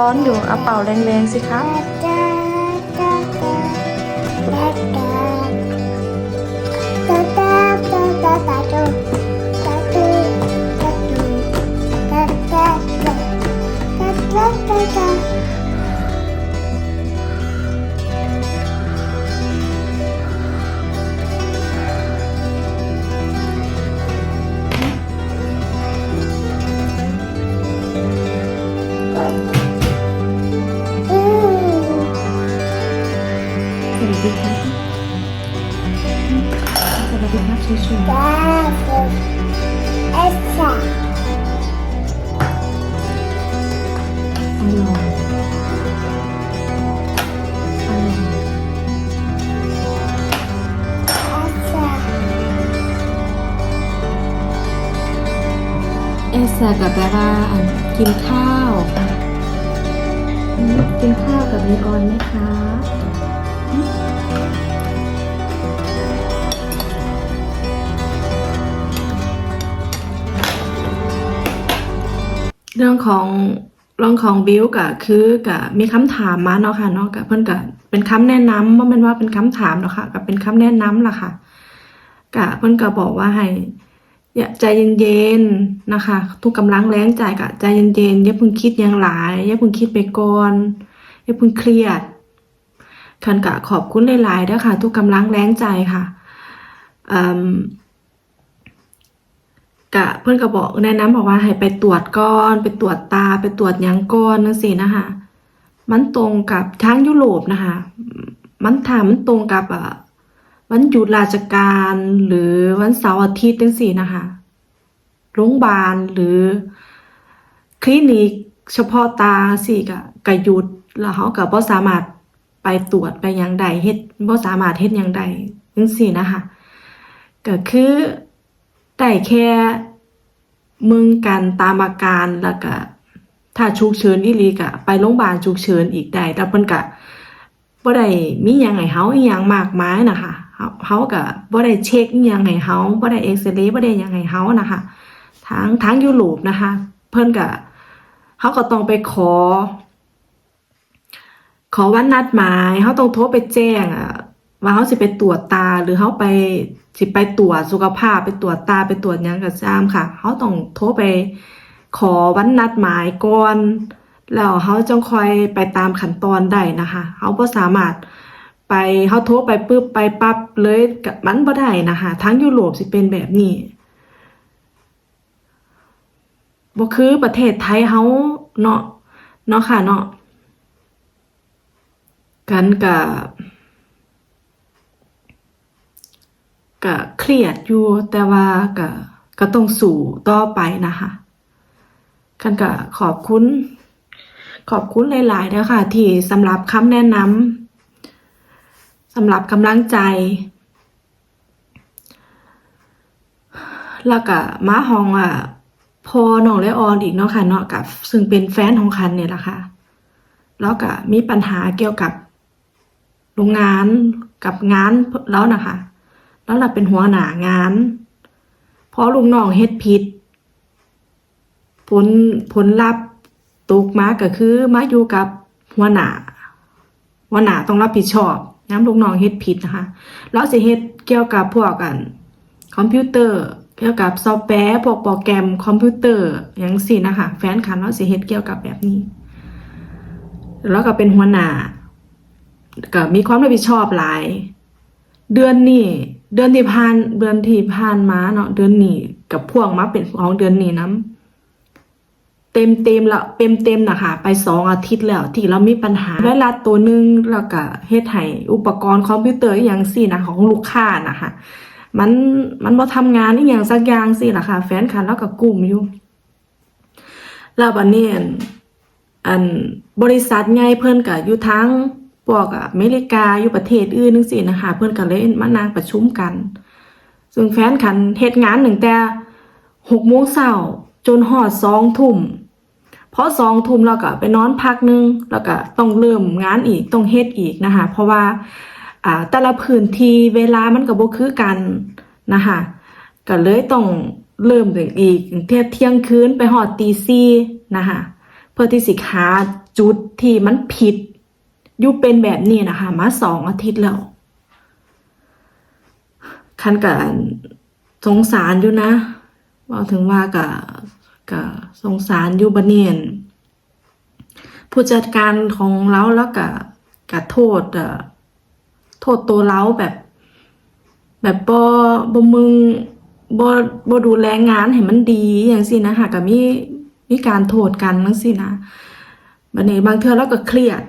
ร้อนดูเอาเป่าแรงๆสิครับสวั ซากับแปลว่าอันกินข้าวกินข้าวกับลีออนไหมคะเรื่องของเรื่องของบิวก็คือก็มีคำถามมาเนาะค่ะเนาะก็เพิ่อนก็เป็นคำแนะนำบ่แม่นว่าเป็นคำถามเนาะค่ะก็เป็นคำแนะนำล่ะค่ะก็เพิ่อนก็บอกว่าให้ อย่าใจเย็นๆนะคะ ทุกกำลังแรงใจก็ใจเย็นๆอย่าเพิ่งคิดหยังหลายอย่าเพิ่งคิดไปก่อนอย่าเพิ่งเครียดคันก็ขอบคุณหลายๆด้อค่ะ ทุกกำลังแรงใจค่ะอืมกะเพื่อนก็บอกแนะนำบอกว่าให้ไปตรวจก่อนไปตรวจตาไปตรวจยังก่อนนั่นสินะคะมันตรงกับทางยุโรปนะคะ มันถามมันตรงกับอะ วันหยุดราชการหรือวันเสาร์อาทิตย์จังสี่นะคะโรงพยาบาลหรือคลินิกเฉพาะตาสิกะกะหยุดแล้วเขาก็บ่สามารถไปตรวจไปยังใดเฮ็ดบ่สามารถเฮ็ดยังใดจังสี่นะคะก็คือได้แค่มึงกันตามอาการแล้วก็ถ้าฉุกเฉินอีหลีก็ไปโรงพยาบาลฉุกเฉินอีกได้แต่เพิ่นก็บ่ได้มีหยังให้เฮาอีหยังมากมายนะคะ เฮาเฮาก็บ่ได้เช็คอีหยังให้เฮาบ่ได้เอ็กซเรย์บ่ได้ยังให้เฮานะคะทางทางยุโรปนะคะ เพิ่นก็เฮาก็ต้องไปขอ ขอวันนัดหมายเฮาต้องโทรไปแจ้งอะว่าเฮาสิไปตรวจตาหรือเฮาไปสิไปตรวจสุขภาพไปตรวจตาไปตรวจหยังก็ตามค่ะเฮาต้องโทรไปขอวันนัดหมายก่อนแล้วเฮาจงค่อยไปตามขั้นตอนได้นะคะเฮาบ่สามารถ ไปเฮาโทรไปปึ๊บไปปั๊บเลยกับมันบ่ได้นะคะทั้งยุโรปสิเป็นแบบนี้บ่คือประเทศไทยเฮาเนาะเนาะค่ะเนาะกันกับก็เครียดอยู่แต่ว่าก็ก็ต้องสู้ต่อไปนะคะกันก็ขอบคุณ ขอบคุณหลายๆนะคะที่สำหรับคำแนะนำ สำหรับกำลังใจ แล้วก็มาห้องอะพอน้องและออนอีกเนาะค่ะเนาะกับ ซึ่งเป็นแฟนของคันเนี่ยแหละค่ะ แล้วก็มีปัญหาเกี่ยวกับโรงงานกับงานแล้วนะคะ แล้วเราเป็นหัวหน้างานเพราะลูกน้องเฮ็ดผิดผลผลลัพธ์ตกมาก็คือมาอยู่กับหัวหน้าหัวหน้าต้องรับผิดชอบ ย้ำลูกน้องเฮ็ดผิดนะคะแล้วสิเฮ็ดเกี่ยวกับพวกกันคอมพิวเตอร์ เกี่ยวกับซอฟต์แวร์พวกโปรแกรมคอมพิวเตอร์อย่างสินะคะแฟนคันแล้วสิเฮ็ดเกี่ยวกับแบบนี้ แล้วก็เป็นหัวหน้าก็มีความรับผิดชอบหลาย เดือนนี้เดือนที่ผ่านเดือนที่ผ่านมาเนาะเดือนนี้กับพวกมาเป็นของเดือนนี้น้ำ เต็มเต็มละเต็มเต็มนะคะไปสองอาทิตย์แล้วที่เรามีปัญหาไวรัสตัวหนึงแล้วก็เฮ็ดให้อุปกรณ์คอมพิวเตอร์อย่างสี่นะของลูกค้านะคะมันมันบ่ทำงานอีหยังสักอย่างสิล่ะค่ะ แฟนคันแล้วก็กลุ่มอยู่แล้วบัดนี้อันอันบริษัทใหญ่เพิ่นก็อยู่ทั้งพวกอเมริกาอยู่ประเทศอื่นจังซี่นะคะเพิ่นก็เลยมานั่งประชุมกัน ซึ่งแฟนคันเฮ็ดงานตั้งแต่6โมงเช้า จนฮอด2ทุ่มเพราะสอ2ทุ่มแล้วก็ไปนอนพักหนึงแล้วก็ต้องเริ่มงานอีกต้องเฮ็ดอีกนะคะเพราะว่าอ่าแต่ละพื้นที่เวลามันก็บ่คือกันนะคะก็เลยต้องเริ่มถึงอีกเที่ยเที่ยงคืนไปฮอดตี4นะคะเพื่อที่สิหาจุดที่มันผิดอยู่เป็นแบบนี้นะคะ มาสองอาทิตย์แล้วคันกับสงสารอยู่นะ บอกถึงว่ากับกับสงสารอยู่บะเนียนผู้จัดการของเราแล้วกับกับโทษอ่อโทษตัวเราแบบ แบบบ่บ่มึงบ่บ่ดูแลงานให้มันดีอย่างซี่นะคะก็มีมีการโทษกันจังซี่นะบัดนี้บางเทื่อเราก็เครียด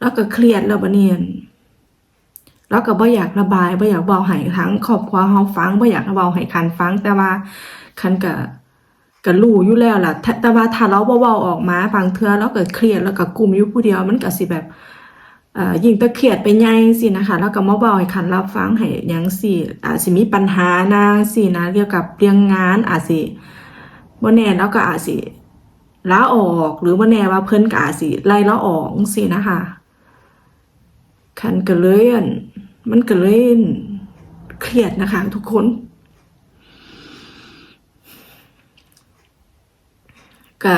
เราก็เครียดแล้วบัดนี้อั่น เราก็บ่อยากระบายบ่อยากเว้าให้ทั้งครอบครัวเฮาฟังบ่อยากเว้าให้คันฟัง แต่ว่าคันก็ก็รู้อยู่แล้วล่ะแต่ว่าถ้าเราบ่เว้าออกมาบางเทื่อเราก็เครียดแล้วก็กลุ้มอยู่ผู้เดียวมันก็สิแบบเอ่อยิ่งตะเครียดไปใหญ่สินะคะ แล้วก็มาเว้าให้คันรับฟังให้หยังสิอาจสิมีปัญหานางสินะเกี่ยวกับเรื่องงานอาจสิบ่แน่แล้วก็อาจสิลาออก หรือบ่แน่ว่าเพิ่นก็อาจสิไล่เราออกจังซี่นะคะ คันก็เลยอั่นมันก็เลยเครียดนะคะ ทุกคนก็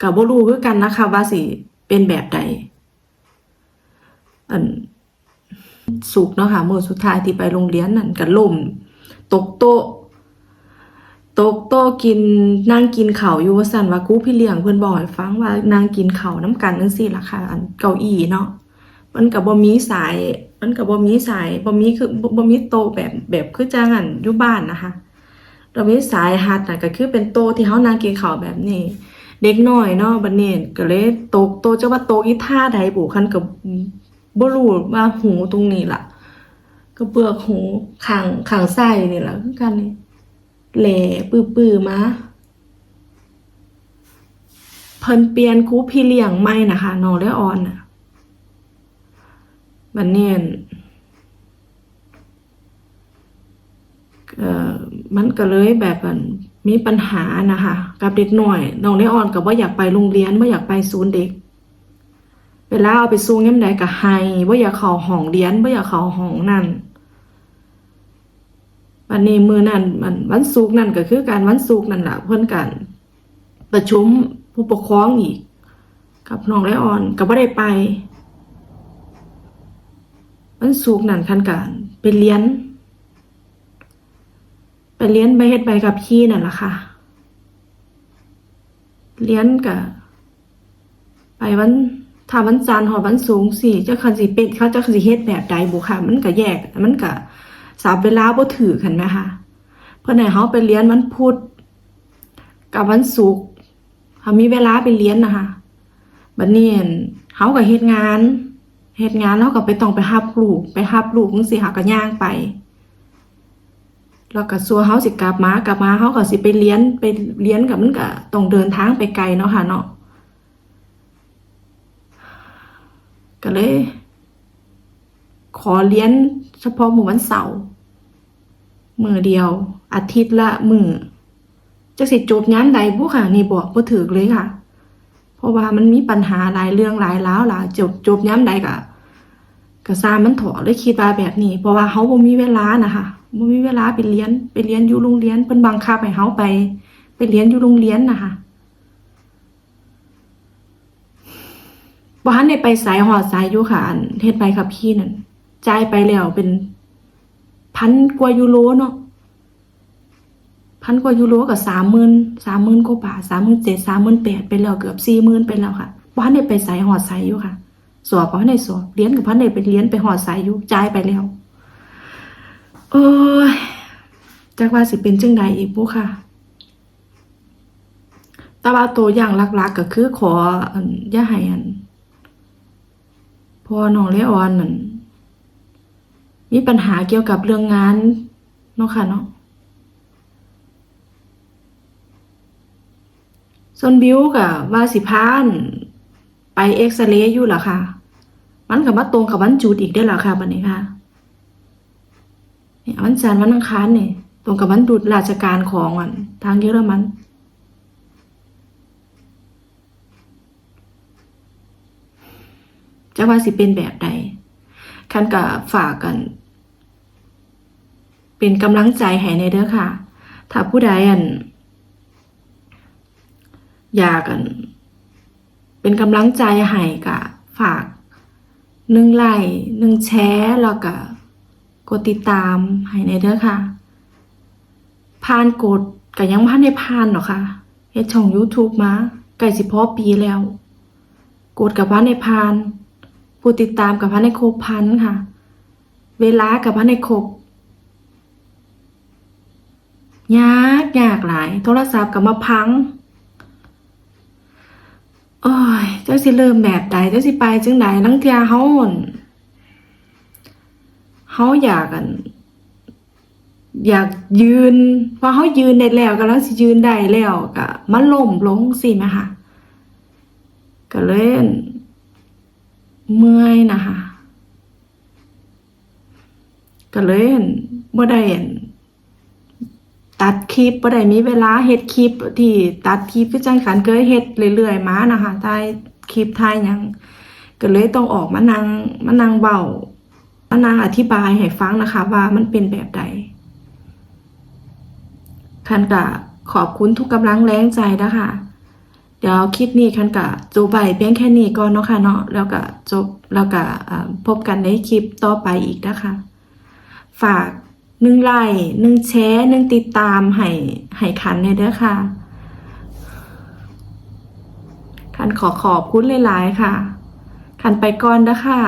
ก็บ่รู้คือกันนะคะ ว่าสิเป็นแบบใดอันสุกเนาะค่ะมื้อสุดท้ายที่ไปโรงเรียนนั่นก็ล่มตกโต๊ะตกโต๊ะกินนั่งกินข้าอยู่ว่าซั่นว่าคูพี่เลี้ยงเพิ่อนบอกให้ฟังว่านั่งกินข้าวนํกันจังซี่ล่ะค่ะอันเก้าอี้เนาะ มันก็บ่มีสาย มันก็บ่มีสายบ่มีคือบ่มีโตแบบแบบคือจังอันอยู่บ้านนะคะเรามีสายหัดน่ะก็คือเป็นโตที่เฮานั่งกินข้าวแบบนี้ เด็กน้อยเนาะบัดนี้ก็เลยโตโต๊ะว่าโตอีท่าใดบุคันก็บ่รู้ว่าหูตรงนี้ล่ะก็เปลือกหูข้างข้างซ้ายนี่ล่ะคือกันนี่แหล่ปื้อๆมาเพิ่นเปลี่ยนคูพี่เลี้ยงใหม่นะคะน้องเลออนน่ะ บัดนี้อั่นเอ่อมันก็เลยแบบมีปัญหานะคะ กับเด็กหน้อยน้องเลออนก็บ่อยากไปโรงเรียนบ่อยากไปศูนย์เด็ก เวลาเอาไปส่งเงี่ยามใดก็ให้บ่าอยากเข้าห้องเรียนบ่อยากเข้าห้องนั่นวันนี้มือนั้นมันวันศุกร์นั่นก็คือการวันศุกร์นั่นแหละเพิ่อนกัน ประชุมผู้ปกครองอีก กับน้องไลออนก็บ่ได้ไป วันศุกร์นั่นคันกันไปเรียน ไปเรียนไปเฮ็ดใบกับพี่นั่นล่ะค่ะเรียนก็ไปวันถ้าวันจันทร์หอวันสูงสี่เจ้าคันสิเป็นเขาเจ้าคันสิเฮ็ดแบบใดบุค่ะ มันก็แยก มันก็สาบเวลาบ่ถือกันไหมคะเพิ่นให้เฮาไปเรียนวันพุธกับวันศุกร์เฮามีเวลาไปเรียนนะคะบัดนี้อั่นเฮาก็เฮ็ดงาน เฮ็ดงานแล้วก็ไปต้องไปรับลูก ไปรับลูกจังซี่ค่ะก็ย่างไป แล้วก็สัวเฮาสิกลับมากลับมาเฮาก็สิไปเรียนไปเรียนกับมันก็ต้องเดินทางไปไกลเนาะค่ะเนาะก็เลย ขอเรียนเฉพาะมื้อวันเสาร์มือเดียว อาทิตย์ละมือจะสิจบยามใดบุค่ะ นี่บอกบ่ถูกเลยค่ะ เพราะว่ามันมีปัญหาหลายเรื่องหลายราวหลายจบจบยามใดก็ ก็ซามันถอเลยคิดว่าแบบนี้ เพราะว่าเฮาบ่มีเวลานะคะบ่มีเวลาไปเรียนไปเรียนอยู่โรงเรียนเพิ่นบังคับให้เฮาไป ไปเรียนอยู่โรงเรียนนะคะบ่ทันได้ไปสายหอดสายอยู่ค่ะอันเฮ็ดใบขับขี่นั่นจ่ายไปแล้วเป็นพันกว่ายูโรเนาะพันกว่ายูโรกับสามหมื่นสามหมื่นกว่าบาทสามหมื่นเจ็ดสามหมื่นแปดไปแล้วเกือบสี่หมื่นไปแล้วค่ะบ่ทันได้ไปสายหอดสายอยู่ค่ะ สอบบ่ทันได้สอบเรียนกับพันได้ไปเรียนไปหอดสายอยู่จ่ายไปแล้วโอ้ยจักว่าสิเป็นจังใดอีกบุค่ะแต่ว่าตัวอย่างหลักๆก็คือขออย่าให้อันพอน้องเลออนนั่นมีปัญหาเกี่ยวกับเรื่องงานเนาะค่ะเนาะส่วนบิวกับว่าสิพาน ไปเอ็กซเรย์อยู่ล่ะค่ะ มันกับมาตรงกับวันจุดอีกได้อล่ะค่ะบัดนี้ค่ะเนี่ยวันจันทร์วันอังคารเนี่ยตรงกับวันจุดราชการของอันทางเยอรมันจะว่าสิเป็นแบบใดคันก็ฝากกัน เป็นกำลังใจให้ในเด้อค่ะ ถ้าผู้ใดอันอยากกัน เป็นกำลังใจให้กะฝากหนึ่งไลค์หนึ่งแชร์แล้วก็กดติดตามให้ในเด้อค่ะ ผ่านกดก็ยังพันได้ผ่านหรอค่ะเฮ็ดช่อง YouTube มาใกล้สิพอปีแล้ว กดกับพันในผ่าน ผู้ติดตามกับพันในครบพันค่ะ เวลากับพันในครบยากยากหลาย โทรศัพท์กับมาพังอ้ย เจ้าสิเริ่มแบบใดเจ้าสิไปจังใดลังเทียเฮาเฮาอยากกัน อยากยืนว่าเฮายืนได้แล้วก็แล้วสิยืนได้แล้วก็มันล่มลงสิแม่ค่ะก็เล่นเมื่อยนะคะก็เล่นบ่ได้อั่นตัดคลิปบ่ได้มีเวลาเฮ็ดคลิปที่ตัดคลิปคือจังขันเคยเฮ็ดเรื่อยๆมานะคะถ่าย คลิปถ่ายยังก็เลยต้องออกมานั่งมานั่งเว้ามานั่งอธิบายให้ฟังนะคะ ว่ามันเป็นแบบใดคันกะขอบคุณทุกกำลังแรงใจนะคะเดี๋ยวคลิปนี้คันกะจบไปเพียงแค่นี้ก่อนเนาะค่ะเนาะแล้วก็จบแล้วก็พบกันในคลิปต่อไปอีกนะคะ ฝากหนึ่งไลค์หนึ่งแชร์หนึ่งติดตามให้ให้คันในเด้อค่ะันขอขอบคุณหลาย ๆ ค่ะขันไปก่อนนะค่ะ